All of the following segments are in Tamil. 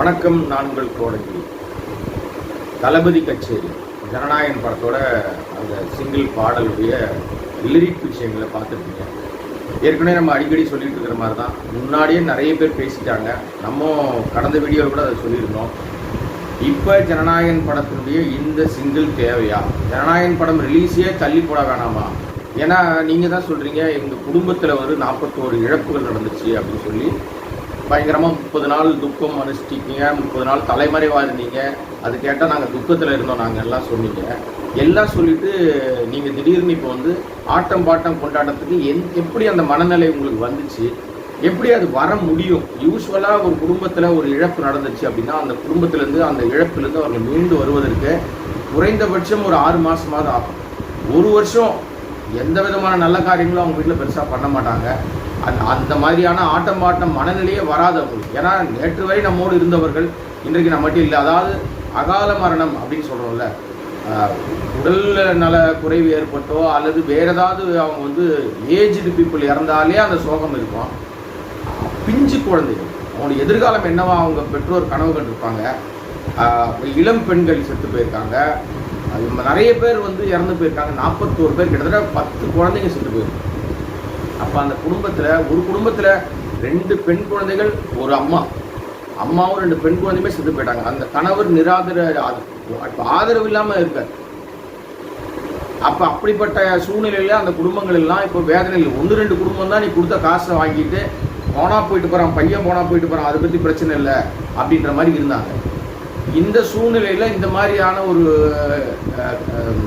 வணக்கம் நான் உங்கள் கோடங்கி தளபதி கச்சேரி ஜனநாயகன் படத்தோட அந்த சிங்கிள் பாடலுடைய லிரிக் விஷயங்களை பார்த்துருக்கீங்க ஏற்கனவே நம்ம அடிக்கடி சொல்லிட்டு இருக்கிற மாதிரி தான். முன்னாடியே நிறைய பேர் பேசிட்டாங்க. நம்ம கடந்த வீடியோவில் கூட அதை சொல்லியிருந்தோம். இப்போ ஜனநாயகன் படத்தினுடைய இந்த சிங்கிள் தேவையா? ஜனநாயகன் படம் ரிலீஸே தள்ளி போட வேணாமா? ஏன்னா நீங்கள் தான் சொல்கிறீங்க எங்கள் குடும்பத்தில் ஒரு நாற்பத்தோரு இழப்புகள் நடந்துச்சு அப்படின்னு சொல்லி. பயங்கரமாக முப்பது நாள் துக்கம் அனுஷ்டிக்கீங்க முப்பது நாள் தலைமறைவாக இருந்தீங்க. அது கேட்டால் நாங்கள் துக்கத்தில் இருந்தோம் நாங்கள் எல்லாம் சொன்னீங்க. எல்லாம் சொல்லிட்டு நீங்கள் திடீர்னு இப்போ வந்து ஆட்டம் பாட்டம் கொண்டாட்டத்துக்கு எந் எப்படி அந்த மனநிலை உங்களுக்கு வந்துச்சு? எப்படி அது வர முடியும்? யூஸ்வலாக ஒரு குடும்பத்தில் ஒரு இழப்பு நடந்துச்சு அப்படின்னா அந்த குடும்பத்திலேருந்து அந்த இழப்பிலேருந்து அவர்கள் மீண்டு வருவதற்கு குறைந்தபட்சம் ஒரு ஆறு மாதமாவது ஆகும். ஒரு வருஷம் எந்த விதமான நல்ல காரியங்களும் அவங்க வீட்டில் பெருசாக பண்ண மாட்டாங்க. அந்த அந்த மாதிரியான ஆட்டம் பாட்டம் மனநிலையே வராதவர்கள் ஏன்னா நேற்று வரை நம்மோடு இருந்தவர்கள் இன்றைக்கு நம்மகிட்ட இல்லை. அதாவது அகால மரணம் அப்படின்னு சொல்கிறோம்ல உடல் நல குறைவு ஏற்பட்டோ அல்லது வேற ஏதாவது அவங்க வந்து ஏஜ்டு பீப்புள் இறந்தாலே அந்த சோகம் இருக்கும். பிஞ்சு குழந்தைகள். அவங்களுடைய எதிர்காலம் என்னவா அவங்க பெற்றோர் கனவு கண்டிருப்பாங்க. இளம் பெண்கள் செத்து போயிருக்காங்க. நிறைய பேர் வந்து இறந்து போயிருக்காங்க. நாற்பத்தோரு பேர். கிட்டத்தட்ட பத்து குழந்தைங்க செத்து போயிருக்காங்க அப்போ அந்த குடும்பத்தில் ஒரு குடும்பத்தில் ரெண்டு பெண் குழந்தைகள் ஒரு அம்மா. அம்மாவும் ரெண்டு பெண் குழந்தையுமே செத்து போயிட்டாங்க. அந்த கணவர் நிராதர ஆத- ஆதரவு இல்லாமல் இருக்கார். அப்போ அப்படிப்பட்ட சூழ்நிலையில அந்த குடும்பங்கள் எல்லாம் இப்போ வேதனையில் ஒன்று ரெண்டு குடும்பம் தான் நீ கொடுத்த காசை வாங்கிட்டு போனா போயிட்டு போகிறான் பையன் போனா போயிட்டு போகிறான் அதை பற்றி பிரச்சனை இல்லை அப்படின்ற மாதிரி இருந்தாங்க. இந்த சூழ்நிலையில இந்த மாதிரியான ஒரு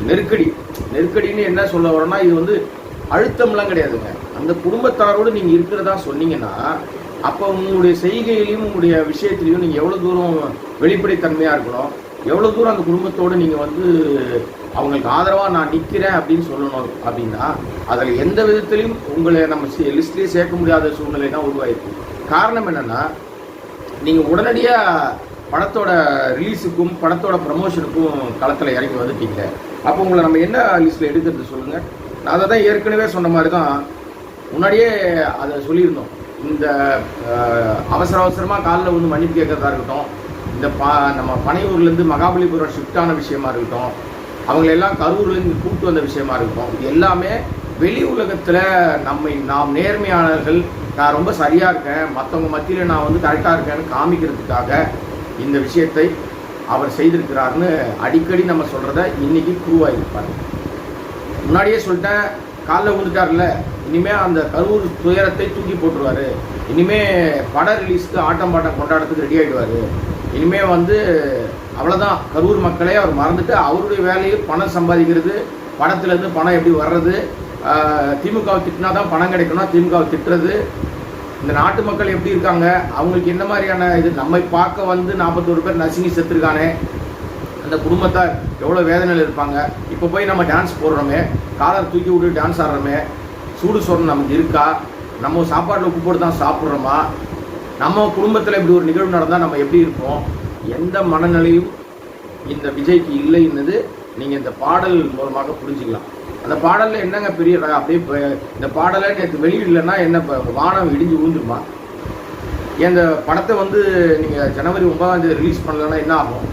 நெருக்கடி நெருக்கடின்னு என்ன சொல்ல வரோன்னா இது வந்து அழுத்தம்லாம் கிடையாதுங்க. அந்த குடும்பத்தாரோடு நீங்கள் இருக்கிறதா சொன்னீங்கன்னா அப்போ உங்களுடைய செய்கையிலையும் உங்களுடைய விஷயத்திலையும் நீங்கள் எவ்வளோ தூரம் வெளிப்படைத்தன்மையாக இருக்கணும்? எவ்வளோ தூரம் அந்த குடும்பத்தோடு நீங்கள் வந்து அவங்களுக்கு ஆதரவாக நான் நிற்கிறேன் அப்படின்னு சொல்லணும் அப்படின்னா அதில் எந்த விதத்திலையும் உங்களை நம்ம லிஸ்ட்லேயே சேர்க்க முடியாத சூழ்நிலை தான் உருவாயிருக்கு. காரணம் என்னென்னா நீங்கள் உடனடியாக படத்தோட ரிலீஸுக்கும் படத்தோட ப்ரமோஷனுக்கும் களத்தில் இறங்கி வந்துட்டீங்க. அப்போ உங்களை நம்ம என்ன லிஸ்ட்டில் எடுக்கிறது சொல்லுங்கள் நான் அதை தான் ஏற்கனவே சொன்ன மாதிரி தான் முன்னாடியே அதை சொல்லியிருந்தோம். இந்த அவசர அவசரமாக காலில் வந்து மன்னிப்பு கேட்கறதா இருக்கட்டும் இந்த பா நம்ம பனையூர்லேருந்து மகாபலிபுரம் ஷிஃப்டான விஷயமா இருக்கட்டும் அவங்களெல்லாம் கரூர்லேருந்து கூப்பிட்டு வந்த விஷயமா இருக்கட்டும் இது எல்லாமே வெளி உலகத்தில் நம்மை நாம் நேர்மையானவர்கள் நான் ரொம்ப சரியாக இருக்கேன் மற்றவங்க மத்தியில் நான் வந்து கரெக்டாக இருக்கேன்னு காமிக்கிறதுக்காக இந்த விஷயத்தை அவர் செய்திருக்கிறார்னு அடிக்கடி நம்ம சொல்கிறத இன்னைக்கு ப்ரூவ் இருப்பார் முன்னாடியே சொல்லிட்டேன் காலைல விழுந்துட்டார்ல இனிமே அந்த கரூர் துயரத்தை தூக்கி போட்டுருவாரு. இனிமே பட ரிலீஸ்க்கு ஆட்டம் பாட்டம் கொண்டாடத்துக்கு ரெடி ஆகிடுவார் இனிமே வந்து அவ்வளோதான் கரூர் மக்களே அவர் மறந்துட்டு அவருடைய வேலையை பணம் சம்பாதிக்கிறது படத்துலேருந்து பணம் எப்படி வர்றது திமுகவை திட்டினா தான் பணம் கிடைக்கணும் திமுகவை திட்டுறது. இந்த நாட்டு மக்கள் எப்படி இருக்காங்க? அவங்களுக்கு என்ன மாதிரியான இது? நம்மை பார்க்க வந்து நாற்பத்தோரு பேர் நசுங்கி செத்துருக்கானே. அந்த குடும்பத்தார் எவ்வளோ வேதனையில் இருப்பாங்க? இப்போ போய் நம்ம டான்ஸ் போடுறோமே காலர் தூக்கி விட்டு டான்ஸ் ஆடுறோமே சூடு சொரணம் நமக்கு இருக்கா? நம்ம சாப்பாட்டில் உப்பு போட்டு தான் சாப்பிட்றோமா? நம்ம குடும்பத்தில் இப்படி ஒரு நிகழ்வு நடந்தால் நம்ம எப்படி இருப்போம்? எந்த மனநிலையும் இந்த விஜய்க்கு இல்லைன்னது நீங்கள் இந்த பாடல் மூலமாக புரிஞ்சுக்கலாம். அந்த பாடலில் என்னங்க பெரிய அப்படியே இப்போ இந்த பாடலை நேற்று வெளியிடலைன்னா என்ன வானம் இடிஞ்சு விழுந்துருமா இந்த படத்தை வந்து நீங்கள் ஜனவரி ஒன்பதாம் தேதி ரிலீஸ் பண்ணலன்னா என்ன ஆகும்?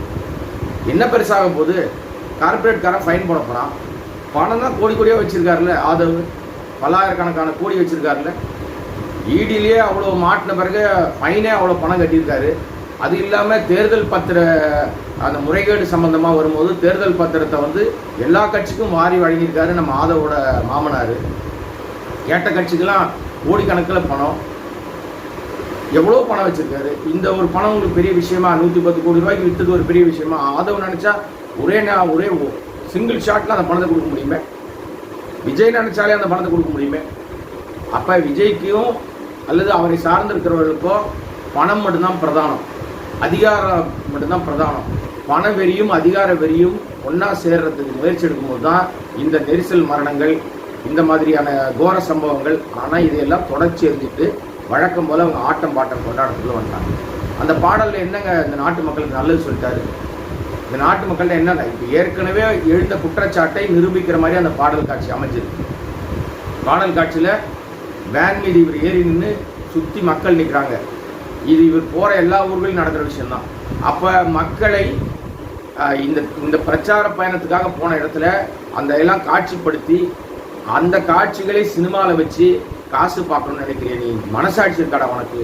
என்ன பெருசாக போகுது கார்பரேட்காரன் ஃபைன் போட போகிறான் பணம் தான் கோடி கோடியாக வச்சுருக்காருல்ல ஆதரவு. பல்லாயிரக்கணக்கான கோடி வச்சுருக்காருல்ல. ஈடிலேயே அவ்வளோ மாட்டின பிறகு ஃபைனே அவ்வளோ பணம் கட்டியிருக்காரு. அது இல்லாமல் தேர்தல் பத்திர அந்த முறைகேடு சம்மந்தமாக வரும்போது தேர்தல் பத்திரத்தை வந்து எல்லா கட்சிக்கும் மாறி வழங்கியிருக்காரு நம்ம ஆதவோட மாமனார். கேட்ட கட்சிக்கெல்லாம் கோடிக்கணக்கில் பணம். எவ்வளோ பணம் வச்சுருக்காரு? இந்த ஒரு பணம் உங்களுக்கு பெரிய விஷயமா நூற்றி பத்து கோடி ரூபாய்க்கு விற்றது ஒரு பெரிய விஷயமா ஆதவ் நினச்சா ஒரே நான் ஒரே சிங்கிள் ஷாட்டில் அந்த பணத்தை கொடுக்க முடியுமே? விஜய் நினச்சாலே அந்த பணத்தை கொடுக்க முடியுமே? அப்போ விஜய்க்கும் அல்லது அவரை சார்ந்திருக்கிறவர்களுக்கோ பணம் மட்டும்தான் பிரதானம். அதிகாரம் மட்டும்தான் பிரதானம். பண வெறியும் அதிகார வெறியும் ஒன்றா சேர்றதுக்கு முயற்சி எடுக்கும்போது தான் இந்த நெரிசல் மரணங்கள் இந்த மாதிரியான கோர சம்பவங்கள் ஆனால் இதையெல்லாம் தொடர்ச்சி எறிஞ்சிட்டு வழக்கம் போல் அவங்க ஆட்டம் பாட்டம் கொண்டாடத்துக்குள்ள வந்தாங்க. அந்த பாடலில் என்னங்க இந்த நாட்டு மக்களுக்கு நல்லது சொல்லிட்டாரு? இந்த நாட்டு மக்கள்கிட்ட என்ன இப்போ ஏற்கனவே எழுந்த குற்றச்சாட்டை நிரூபிக்கிற மாதிரி அந்த பாடல் காட்சி அமைஞ்சிருக்கு பாடல் காட்சியில் வேன் மீது இவர் ஏறி நின்று சுற்றி மக்கள் நிற்கிறாங்க இது இவர் போகிற எல்லா ஊர்களையும் நடக்கிற விஷயம்தான். அப்போ மக்களை இந்த இந்த பிரச்சார பயணத்துக்காக போன இடத்துல அந்த எல்லாம் காட்சிப்படுத்தி அந்த காட்சிகளை சினிமாவில் வச்சு காசு பார்க்கணும்னு நினைக்கிறேன் நீ மனசாட்சி இருக்காடா உனக்கு?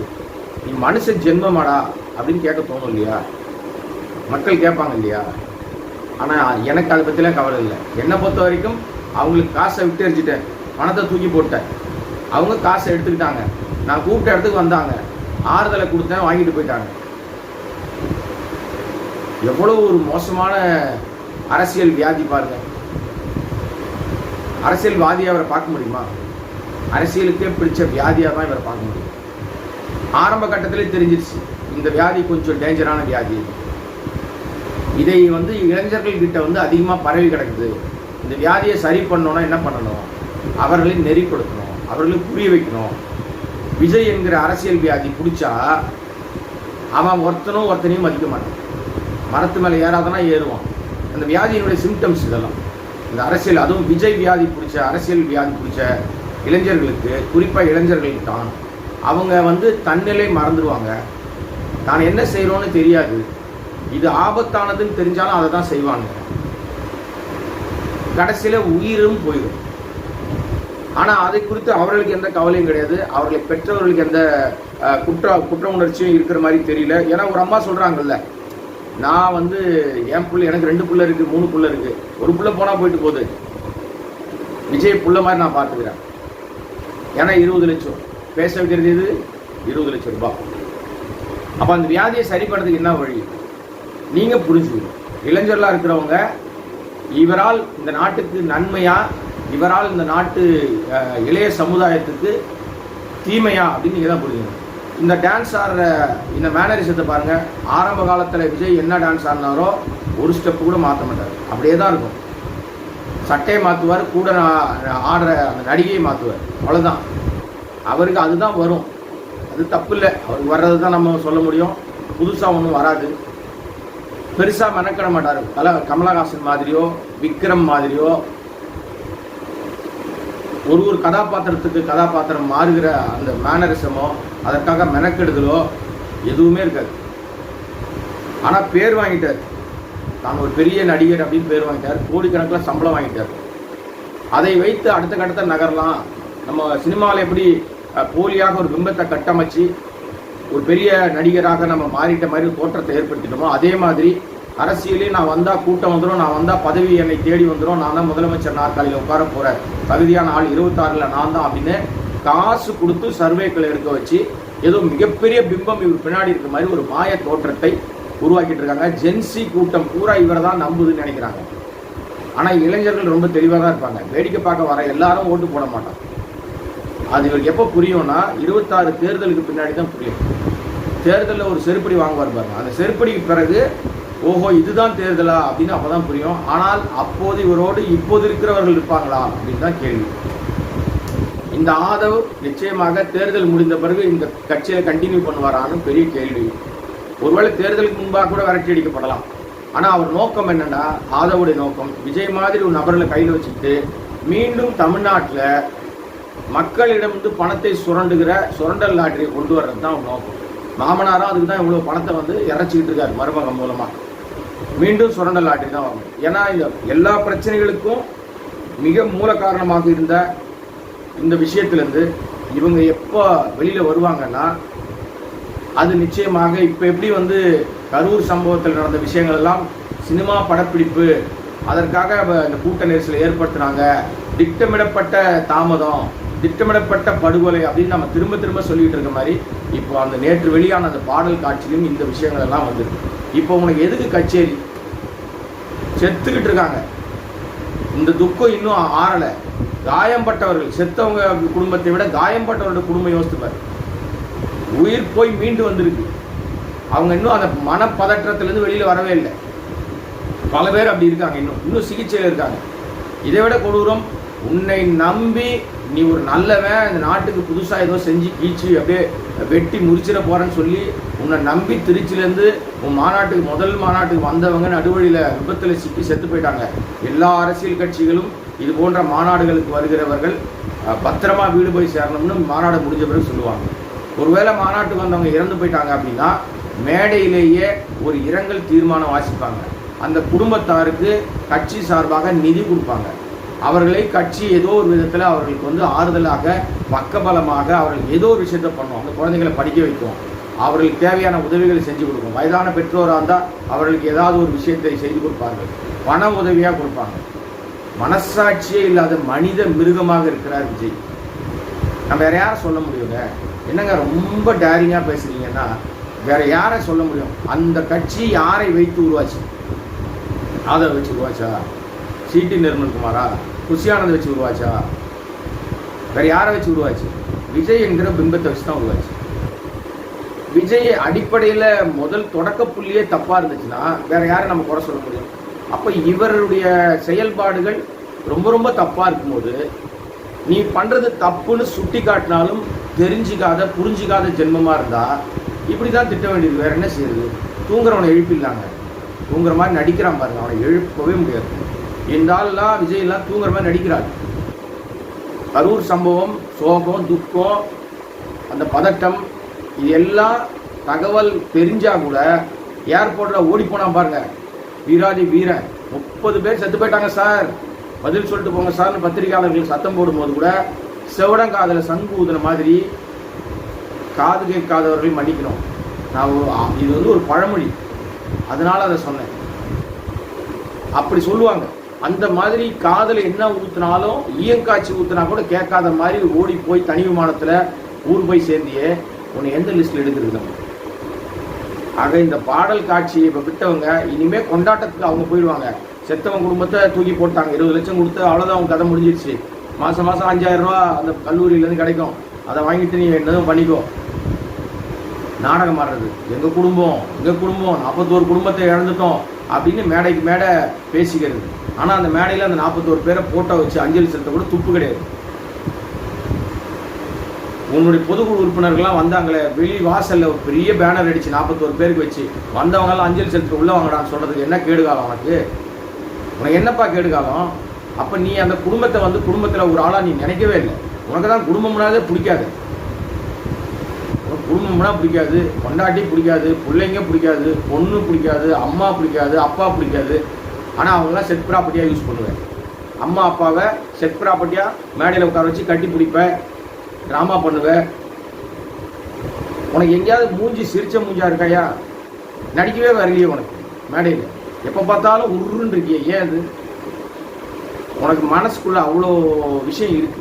நீ மனசு ஜென்மமாடா அப்படின்னு கேட்க தோணும் இல்லையா? மக்கள் கேட்பாங்க இல்லையா? ஆனால் எனக்கு அதை பற்றிலாம் கவலை இல்லை. என்னை பொறுத்த வரைக்கும் அவங்களுக்கு காசை விட்டு எரிஞ்சிட்டேன். பணத்தை தூக்கி போட்டேன். அவங்க காசை எடுத்துக்கிட்டாங்க. நான் கூப்பிட்ட இடத்துக்கு வந்தாங்க. ஆறுதலை கொடுத்தேன் வாங்கிட்டு போயிட்டாங்க. எவ்வளோ ஒரு மோசமான அரசியல் வியாதி பாருங்க. அரசியல்வாதியை அவரை பார்க்க முடியுமா? அரசியலுக்கே பிடிச்ச வியாதியாக தான் இவரை பார்க்க முடியும். ஆரம்ப கட்டத்திலே தெரிஞ்சிருச்சு இந்த வியாதி கொஞ்சம் டேஞ்சரான வியாதி இதை. வந்து இளைஞர்கள் கிட்ட வந்து அதிகமாக பரவி கிடக்குது. இந்த வியாதியை சரி பண்ணோன்னா என்ன பண்ணணும்? அவர்களை நெறிப்படுத்தணும் அவர்களை புரிய வைக்கணும். விஜய் என்கிற அரசியல் வியாதி பிடிச்சா அவன் ஒருத்தனும் ஒருத்தனையும் மதிக்க மாட்டான். மரத்து மேலே ஏறாதனா ஏறுவான். அந்த வியாதியினுடைய சிம்டம்ஸ் இதெல்லாம். இந்த அரசியல் அதுவும் விஜய் வியாதி பிடிச்ச அரசியல் வியாதி பிடிச்ச இளைஞர்களுக்கு குறிப்பாக இளைஞர்களுக்கு தான் அவங்க வந்து தன்னிலை மறந்துடுவாங்க தான் என்ன செய்கிறோன்னு தெரியாது. இது ஆபத்தானதுன்னு தெரிஞ்சாலும் அதை தான் செய்வாங்க. கடைசியில் உயிரும் போயிடும் ஆனால் அதை குறித்து அவர்களுக்கு எந்த கவலையும் கிடையாது. அவர்களை பெற்றவர்களுக்கு எந்த குற்ற குற்ற உணர்ச்சியும் இருக்கிற மாதிரி தெரியல. ஏன்னா ஒரு அம்மா சொல்கிறாங்கல்ல நான் வந்து என் பிள்ளை எனக்கு ரெண்டு பிள்ளை இருக்குது மூணு பிள்ளை இருக்குது ஒரு பிள்ளை போனால் போயிட்டு போகுது. விஜய் பிள்ளை மாதிரி நான் பார்த்துக்கிறேன் ஏன்னா இருபது லட்சம். பேச வைக்கிறது இது இருபது லட்சம் ரூபாய். அப்போ அந்த வியாதியை சரி பண்ணுறதுக்கு என்ன வழி? நீங்கள் புரிஞ்சுக்கணும். இளைஞர்களாக இருக்கிறவங்க இவரால் இந்த நாட்டுக்கு நன்மையா இவரால் இந்த நாட்டு இளைய சமுதாயத்துக்கு தீமையா அப்படின்னு நீங்கள் தான் புரிஞ்சுக்கணும். இந்த டான்ஸ் ஆடுற இந்த மேனரிசத்தை பாருங்கள் ஆரம்ப காலத்தில் விஜய் என்ன டான்ஸ் ஆடினாரோ ஒரு ஸ்டெப்பு கூட மாற்ற மாட்டார். அப்படியே தான் இருக்கும். சட்டையை மாற்றுவார் கூட ஆடுற அந்த நடிகையை மாற்றுவார் அவ்வளோதான் அவருக்கு அதுதான் வரும். அது தப்பு இல்லை அவருக்கு வர்றது தான் நம்ம சொல்ல முடியும். புதுசாக ஒன்றும் வராது. பெருசாக மெனக்கிட மாட்டார். பல கமலஹாசன் மாதிரியோ விக்ரம் மாதிரியோ ஒரு ஒரு கதாபாத்திரத்துக்கு கதாபாத்திரம் மாறுகிற அந்த மேனரிசமோ அதற்காக மெனக்கெடுதலோ எதுவுமே இருக்காது. ஆனால் பேர் வாங்கிட்டார். தான் ஒரு பெரிய நடிகர் அப்படின்னு பேர் வாங்கிட்டார். கோடிக்கணக்கில் சம்பளம் வாங்கிட்டார். அதை வைத்து அடுத்த கட்டத்தை நகரலாம். நம்ம சினிமாவில் எப்படி போலியாக ஒரு பிம்பத்தை கட்டமைச்சு ஒரு பெரிய நடிகராக நம்ம மாறிட்ட மாதிரி தோற்றத்தை ஏற்படுத்திட்டோமோ அதே மாதிரி அரசியலே நான் வந்தால் கூட்டம் வந்துடும் நான் வந்தால் பதவி என்னை தேடி வந்துடும் நான் தான் முதலமைச்சர் நாற்காலியில் உட்கார போகிற தகுதியான ஆள் இருபத்தாறில் நான் தான் அப்படின்னு காசு கொடுத்து சர்வேக்களை எடுக்க வச்சு ஏதோ மிகப்பெரிய பிம்பம் இவர் பின்னாடி இருக்க மாதிரி ஒரு மாய தோற்றத்தை உருவாக்கிட்டு இருக்காங்க ஜென்சி கூட்டம் பூரா இவரை தான் நம்புதுன்னு நினைக்கிறாங்க. ஆனால் இளைஞர்கள் ரொம்ப தெளிவாக தான் இருப்பாங்க. வேடிக்கை பார்க்க வர எல்லாரும் ஓட்டு போட மாட்டாங்க. அது இவருக்கு எப்போ புரியும்னா இருபத்தாறு தேர்தலுக்கு பின்னாடி தான் புரியும். தேர்தலில் ஒரு செருப்படி வாங்குவார் பாருங்க. அந்த செருப்படிக்கு பிறகு ஓஹோ இதுதான் தேர்தலா அப்படின்னு அப்போ தான் புரியும். ஆனால் அப்போது இவரோடு இப்போது இருக்கிறவர்கள் இருப்பாங்களா அப்படின்னு தான் கேள்வி. இந்த ஆதவ் நிச்சயமாக தேர்தல் முடிந்த பிறகு இந்த கட்சியை கண்டினியூ பண்ணுவாரான்னு பெரிய கேள்வி. ஒருவேளை தேர்தலுக்கு முன்பாக கூட விரட்டி அடிக்கப்படலாம். ஆனால் அவர் நோக்கம் என்னன்னா ஆதவுடைய நோக்கம் விஜய் மாதிரி ஒரு நபர்களை கையில் வச்சுக்கிட்டு மீண்டும் தமிழ்நாட்டில் மக்களிடமிருந்து பணத்தை சுரண்டுகிற சுரண்டல் லாட்டரியை கொண்டு வர்றது தான் அவர் நோக்கம். மாமனாரும் அதுக்கு தான் இவ்வளோ பணத்தை வந்து இறச்சிக்கிட்டு இருக்காரு மருமகம் மூலமாக மீண்டும் சுரண்டல் லாட்டரி தான் வரணும் ஏன்னா இந்த எல்லா பிரச்சனைகளுக்கும் மிக மூல காரணமாக இருந்த இந்த விஷயத்துலேருந்து இவங்க எப்போ வெளியில் வருவாங்கன்னா அது நிச்சயமாக இப்போ எப்படி வந்து கரூர் சம்பவத்தில் நடந்த விஷயங்கள் எல்லாம் சினிமா படப்பிடிப்பு அதற்காக இந்த கூட்ட நெரிசலை ஏற்படுத்தினாங்க. திட்டமிடப்பட்ட தாமதம் திட்டமிடப்பட்ட படுகொலை அப்படின்னு நம்ம திரும்ப திரும்ப சொல்லிட்டு இருக்க மாதிரி இப்போ அந்த நேற்று வெளியான அந்த பாடல் காட்சியிலும் இந்த விஷயங்கள் எல்லாம் வந்திருக்கு. இப்போ உனக்கு எதுக்கு கச்சேரி? செத்துக்கிட்டு இருக்காங்க. இந்த துக்கம் இன்னும் ஆறலை. காயம்பட்டவர்கள் செத்தவங்க குடும்பத்தை விட காயம்பட்டவரோட குடும்பம் யோசித்துப்பார் உயிர் போய் மீண்டு வந்திருக்கு. அவங்க இன்னும் அந்த மனப்பதற்றத்திலேருந்து வெளியில் வரவே இல்லை. பல பேர் அப்படி இருக்காங்க இன்னும். இன்னும் சிகிச்சையில் இருக்காங்க. இதை விட கொடூரம் உன்னை நம்பி நீ ஒரு நல்லவன் இந்த நாட்டுக்கு புதுசாக ஏதோ செஞ்சு கீச்சு அப்படியே வெட்டி முறிச்சிட போகிறேன்னு சொல்லி உன்னை நம்பி திருச்சிலேருந்து உன் மாநாட்டுக்கு முதல் மாநாட்டுக்கு வந்தவங்க நடுவழியில் விபத்தில் சிக்கி செத்து போயிட்டாங்க. எல்லா அரசியல் கட்சிகளும் இது போன்ற மாநாடுகளுக்கு வருகிறவர்கள் பத்திரமா வீடு போய் சேரணும்னு மாநாடு முடிஞ்ச பிறகு சொல்லுவாங்க. ஒருவேளை மாநாட்டுக்கு வந்தவங்க இறந்து போயிட்டாங்க அப்படின்னா மேடையிலேயே ஒரு இரங்கல் தீர்மானம் வாசிப்பாங்க. அந்த குடும்பத்தாருக்கு கட்சி சார்பாக நிதி கொடுப்பாங்க. அவர்களை கட்சி ஏதோ ஒரு விதத்தில் அவர்களுக்கு வந்து ஆறுதலாக பக்கபலமாக அவர்கள் ஏதோ ஒரு விஷயத்தை பண்ணுவோம் அந்த குழந்தைகளை படிக்க வைக்கும். அவர்களுக்கு தேவையான உதவிகளை செஞ்சு கொடுக்கும். வயதான பெற்றோராக இருந்தால் அவர்களுக்கு ஏதாவது ஒரு விஷயத்தை செய்து கொடுப்பார்கள். பண உதவியாக கொடுப்பாங்க. மனசாட்சியே இல்லாத மனித மிருகமாக இருக்கிறார் விஜய். நம்ம வேற யாரும் சொல்ல முடியுங்க? என்னங்க ரொம்ப டேரிங்காக பேசுறீங்கன்னா வேற யாரை சொல்ல முடியும்? அந்த கட்சி யாரை வைத்து உருவாச்சு? ஆதவ வச்சு உருவாச்சா? சிடி நிர்மல்குமாரா? குஷியானதை வச்சு உருவாச்சா? வேற யாரை வச்சு உருவாச்சு? விஜய் என்கிற பிம்பத்தை வச்சு தான் உருவாச்சு. விஜய் அடிப்படையில் முதல் தொடக்க புள்ளியே தப்பாக இருந்துச்சுன்னா வேற யாரை நம்ம குறை சொல்ல முடியும்? அப்போ இவருடைய செயல்பாடுகள் ரொம்ப ரொம்ப தப்பாக இருக்கும்போது நீ பண்ணுறது தப்புன்னு சுட்டி காட்டினாலும் தெரிஞ்சிக்காத புரிஞ்சிக்காத ஜென்மமாக இருந்தால் இப்படி தான் திட்ட வேண்டியது. வேறு என்ன செய்யுது தூங்குறவனை எழுப்பிடலாங்க. தூங்குற மாதிரி நடிக்கிறான் பாருங்க. அவனை எழுப்பவே முடியாது. இந்த ஆள்லாம் விஜய்லாம் தூங்குற மாதிரி நடிக்கிறாள். கரூர் சம்பவம் சோகம் துக்கம் அந்த பதட்டம் இது எல்லாம் தகவல் தெரிஞ்சால் கூட ஏர்போர்ட்டில் ஓடி போனான் பாருங்க. வீராதி வீரன். முப்பது பேர் செத்து போயிட்டாங்க சார். பதில் சொல்லிட்டு போங்க சார்னு பத்திரிகையாளர்கள் சத்தம் போடும்போது கூட செவடங்காதில் சங்கு ஊதுன மாதிரி காது கேட்காதவர்களை மன்னிக்கணும். நான் ஒரு இது வந்து ஒரு பழமொழி. அதனால அதை சொன்னேன். அப்படி சொல்லுவாங்க. அந்த மாதிரி காதல என்ன ஊத்துனாலும் ஈயங்காய்ச்சி ஊத்துனா கூட கேட்காத மாதிரி ஓடி போய் தனி விமானத்துல ஊர் போய் சேர்ந்தியே உன்னை எந்த லிஸ்ட்ல எடுக்கிறது? நம்ம ஆக இந்த பாடல் காட்சியை இப்போ விட்டவங்க இனிமே கொண்டாட்டத்துக்கு அவங்க போயிடுவாங்க. செத்தவன் குடும்பத்தை தூக்கி போட்டாங்க. இருபது லட்சம் கொடுத்து அவ்வளோதான் அவங்க கதை முடிஞ்சிருச்சு. மாதம் மாதம் அஞ்சாயிரம் ரூபா அந்த கல்லூரியிலேருந்து கிடைக்கும். அதை வாங்கிட்டு நீ என்னதும் பண்ணிக்கோ. நாடகம் ஆடுறது. எங்கள் குடும்பம்? எங்கள் குடும்பம்? நாற்பத்தோரு குடும்பத்தை இழந்துட்டோம் அப்படின்னு மேடைக்கு மேடை பேசிக்கிறது. ஆனால் அந்த மேடையில் அந்த நாற்பத்தோரு பேரை போட்டோ வச்சு அஞ்சலி செலுத்த கூட துப்பு கிடையாது. உன்னுடைய பொதுக்குழு உறுப்பினர்கள்லாம் வந்தாங்களே வெளி வாசலில் ஒரு பெரிய பேனர் அடிச்சு நாற்பத்தோரு பேருக்கு வச்சு வந்தவங்களாம் அஞ்சலி செலுத்த உள்ள வாங்கடான்னு சொல்கிறதுக்கு என்ன கேடுகாலம் உனக்கு? உனக்கு என்னப்பா கேடுகாலம் அப்போ நீ அந்த குடும்பத்தை வந்து குடும்பத்தில் ஒரு ஆளாக நீ நினைக்கவே இல்லை. உனக்கு தான் குடும்பம்னாலே பிடிக்காது. உனக்கு குடும்பம்னா பிடிக்காது. கொண்டாட்டி பிடிக்காது பிள்ளைங்க பிடிக்காது பொண்ணு பிடிக்காது அம்மா பிடிக்காது அப்பா பிடிக்காது. ஆனால் அவங்களாம் செட் ப்ராப்பர்ட்டியாக யூஸ் பண்ணுவேன். அம்மா அப்பாவை செட் ப்ராப்பர்ட்டியாக மேடையில் உட்கார வச்சு கட்டி பிடிப்பேன். ட்ராமா பண்ணுவேன். உனக்கு எங்கேயாவது மூஞ்சி சிரிச்ச மூஞ்சா இருக்காயா? நடிக்கவே வரலையே உனக்கு மேடையில். எப்போ பார்த்தாலும் உருன்னு இருக்கிய ஏன் அது உனக்கு மனசுக்குள்ள அவ்வளோ விஷயம் இருக்கு.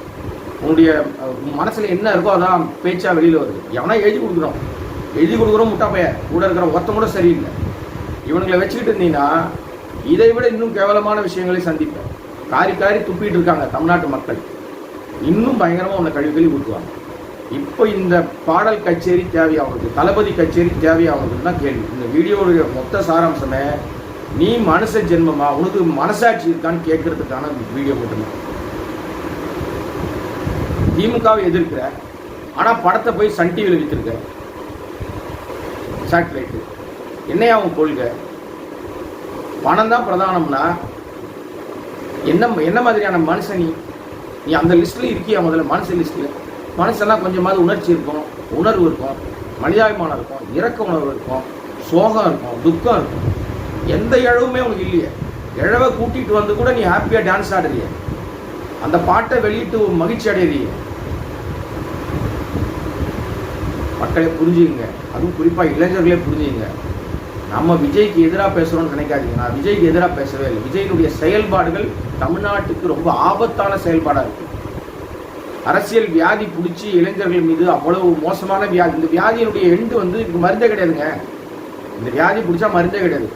உன்னுடைய மனசில் என்ன இருக்கோ அதான் பேச்சா வெளியில் வருது. எவனா எழுதி கொடுக்குறோம். எழுதி கொடுக்குறோம் முட்டா கூட இருக்கிற ஒருத்தம் கூட சரியில்லை. இவனுங்களை வச்சுக்கிட்டு இருந்தீங்கன்னா இதை விட இன்னும் கேவலமான விஷயங்களை சந்திப்பேன். காரி காரி துப்பிட்டு இருக்காங்க தமிழ்நாட்டு மக்கள். இன்னும் பயங்கரமாக உன்னை கழுவி கழுவி ஊற்றுவாங்க இப்போ இந்த பாடல் கச்சேரி தேவையாகிறது அவனுக்கு தளபதி கச்சேரி தேவையாக அவனுக்கு தான் கேள்வி. இந்த வீடியோவுடைய மொத்த சாராம்சமே நீ மனுஷ ஜென்மமா? உனக்கு மனசாட்சி இருக்கான்னு கேட்கறதுக்கான வீடியோ மட்டும்தான் திமுகவை எதிர்க்கிற ஆனா படத்தை போய் சன் டிவியில் வித்துருக்க. சேட்டலைட்டு என்னையா அவன் கொள்கை? பணம் தான் பிரதானம்னா? என்ன என்ன மாதிரியான மனுஷன் நீ? நீ அந்த லிஸ்ட்டில் இருக்கியா முதல்ல? மனுஷ லிஸ்ட்ல மனசெல்லாம் கொஞ்சமாவது உணர்ச்சி இருக்கும் உணர்வு இருக்கும். மனிதாபிமானம் இருக்கும் இரக்க உணர்வு இருக்கும் சோகம் இருக்கும் துக்கம் இருக்கும். எந்த இழவுமே உனக்கு இல்லையே. இழவை கூட்டிகிட்டு வந்து கூட நீ ஹாப்பியாக டான்ஸ் ஆடுறிய. அந்த பாட்டை வெளியிட்டு ஒரு மகிழ்ச்சி அடையிறிய. மக்களே புரிஞ்சுங்க அதுவும் குறிப்பாக இளைஞர்களே புரிஞ்சுங்க நம்ம விஜய்க்கு எதிராக பேசுகிறோம்னு நினைக்காதீங்க. நான் விஜய்க்கு எதிராக பேசவே இல்லை. விஜயினுடைய செயல்பாடுகள் தமிழ்நாட்டுக்கு ரொம்ப ஆபத்தான செயல்பாடாக இருக்குது அரசியல் வியாதி பிடிச்சி இளைஞர்கள் மீது அவ்வளவு மோசமான வியாதி. இந்த வியாதியினுடைய எண்டு வந்து இதுக்கு மருந்தே கிடையாதுங்க. இந்த வியாதி பிடிச்சா மருந்தே கிடையாது.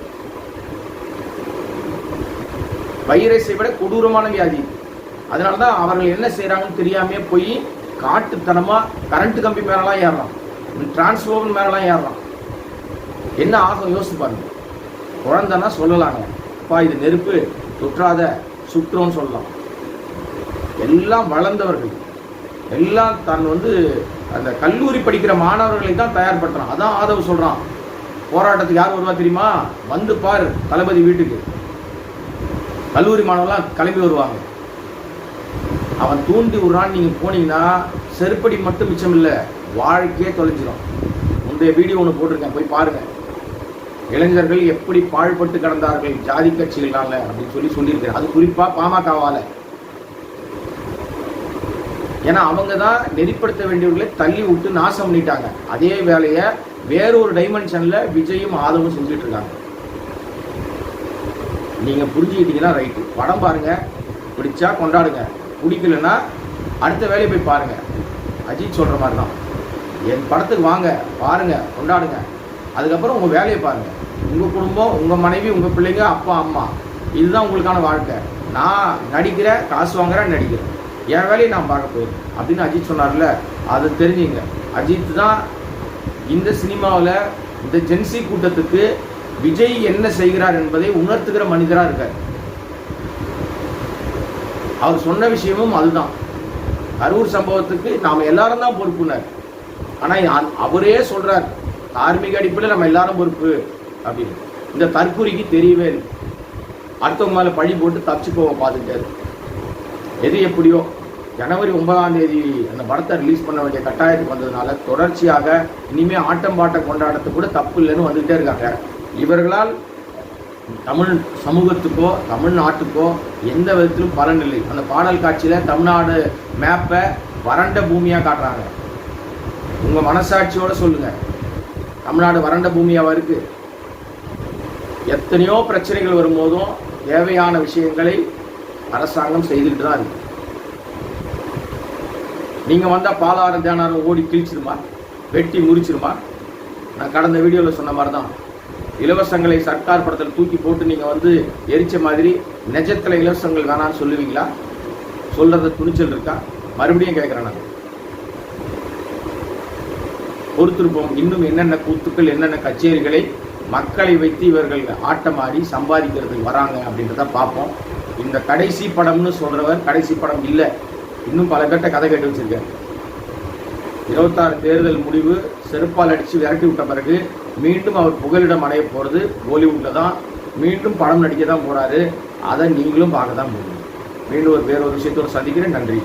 வைரஸை விட கொடூரமான வியாதி. அதனால தான் அவர்கள் என்ன செய்கிறாங்கன்னு தெரியாமே போய் காட்டுத்தனமாக கரண்ட் கம்பி மேலெலாம் ஏறுறான். டிரான்ஸ்ஃபார்மர் மேலெலாம் ஏறுறான். என்ன ஆகும் யோசிச்சு பாருங்க. குழந்தைன்னா சொல்லலாங்க. அப்பா இது நெருப்பு சுற்றாத சுற்றும்னு சொல்லலாம். எல்லாம் வளர்ந்தவர்கள். எல்லாம் தன் வந்து அந்த கல்லூரி படிக்கிற மாணவர்களை தான் தயார்படுத்துறான். அதான் ஆதவ் சொல்கிறான் போராட்டத்துக்கு யார் வருவா தெரியுமா? வந்து பாரு தளபதி வீட்டுக்கு. கல்லூரி மாணவர்லாம் கிளம்பி வருவாங்க. அவன் தூண்டி விடுறான்னு நீங்க போனீங்கன்னா செருப்படி மட்டும் மிச்சம் இல்லை வாழ்க்கையே தொலைஞ்சிரும். முந்தைய வீடியோ ஒன்று போட்டிருக்கேன் போய் பாருங்க. இளைஞர்கள் எப்படி பாழ்பட்டு கிடந்தார்கள் ஜாதி கட்சிகளால் அப்படின்னு சொல்லி சொல்லியிருக்கிறேன். அது குறிப்பா பாமகவால். ஏன்னா அவங்க தான் நெறிப்படுத்த வேண்டியவர்களை தள்ளி விட்டு நாசம் பண்ணிட்டாங்க. அதே வேலையை வேறொரு டைமென்ஷன்ல விஜயும் ஆதவும் செஞ்சுட்டு இருக்காங்க. நீங்கள் புரிஞ்சுக்கிட்டீங்கன்னா ரைட்டு படம் பாருங்கள் பிடிச்சா கொண்டாடுங்க. பிடிக்கலன்னா அடுத்த வேலையை போய் பாருங்கள் அஜித் சொல்கிற மாதிரி தான் என் படத்துக்கு வாங்க பாருங்கள் கொண்டாடுங்க. அதுக்கப்புறம் உங்கள் வேலையை பாருங்கள் உங்கள் குடும்பம் உங்கள் மனைவி உங்கள் பிள்ளைங்க அப்பா அம்மா இதுதான் உங்களுக்கான வாழ்க்கை. நான் நடிக்கிறேன் காசு வாங்குறேன் நடிக்கிறேன். என் வேலையை நான் பார்க்க போயிருக்கேன் அப்படின்னு அஜித் சொன்னார்ல அதை தெரிஞ்சுங்க. அஜித் தான் இந்த சினிமாவில் இந்த ஜென்சி கூட்டத்துக்கு விஜய் என்ன செய்கிறார் என்பதை உணர்த்துகிற மனிதராக இருக்கார். அவர் சொன்ன விஷயமும் அதுதான். அரூர் சம்பவத்துக்கு நாம் எல்லாரும் தான் பொறுப்புனர். ஆனால் அவரே சொல்கிறார் தார்மீக அடிப்படையில் நம்ம எல்லாரும் பொறுப்பு அப்படின்னு. இந்த தற்கொலைக்கு தெரியவே இல்லை. அடுத்தவங்க மேலே பழி போட்டு தப்பிச்சு போக பார்த்துட்டாரு எது எப்படியோ ஜனவரி ஒன்பதாம் தேதி அந்த படத்தை ரிலீஸ் பண்ண வேண்டிய கட்டாயத்துக்கு வந்ததுனால தொடர்ச்சியாக இனிமேல் ஆட்டம் பாட்டம் கொண்டாடத்து கூட தப்பு இல்லைன்னு வந்துகிட்டே இருக்காங்க. இவர்களால் தமிழ் சமூகத்துக்கோ தமிழ்நாட்டுக்கோ எந்த விதத்திலும் பலன் இல்லை. அந்த பாடல் காட்சியில் தமிழ்நாடு மேப்பை வறண்ட பூமியாக காட்டுறாங்க. உங்கள் மனசாட்சியோடு சொல்லுங்கள் தமிழ்நாடு வறண்ட பூமியாக இருக்குது எத்தனையோ பிரச்சனைகள் வரும்போதும் தேவையான விஷயங்களை அரசாங்கம் செய்துக்கிட்டு தான் இருக்கு. நீங்கள் வந்தால் பாலாரம் தேனாரம் ஓடி கிழிச்சிருமா? வெட்டி முறிச்சிருமா? நான் கடந்த வீடியோவில் சொன்ன மாதிரி தான் இலவசங்களை சர்க்கார் படத்தில் தூக்கி போட்டு நீங்க வந்து எரிச்ச மாதிரி நிஜத்துல இலவசங்கள் வேணாம்னு சொல்லுவீங்களா? சொல்றத துணிச்சல் இருக்கா? மறுபடியும் கேட்குறேன் நான். பொறுத்திருப்போம் இன்னும் என்னென்ன கூத்துக்கள் என்னென்ன கச்சேரிகளை மக்களை வைத்து இவர்கள் ஆட்டமாடி சம்பாதிக்கிறதுக்கு வராங்க அப்படின்றத பார்ப்போம். இந்த கடைசி படம்னு சொல்றவர் கடைசி படம் இல்லை. இன்னும் பல கட்ட கதை கேட்டு வச்சிருக்காரு. இருபத்தாறு தேர்தல் முடிவு செருப்பால் அடித்து விரட்டி விட்ட பிறகு மீண்டும் அவர் புகலிடம் அடைய போகிறது பாலிவுட்டில் தான். மீண்டும் படம் நடிக்க தான் போகிறாரு அதை நீங்களும் பார்க்க தான் போகிறீங்க மீண்டும் ஒரு வேறொரு விஷயத்தோடு சந்திக்கிறேன். நன்றி.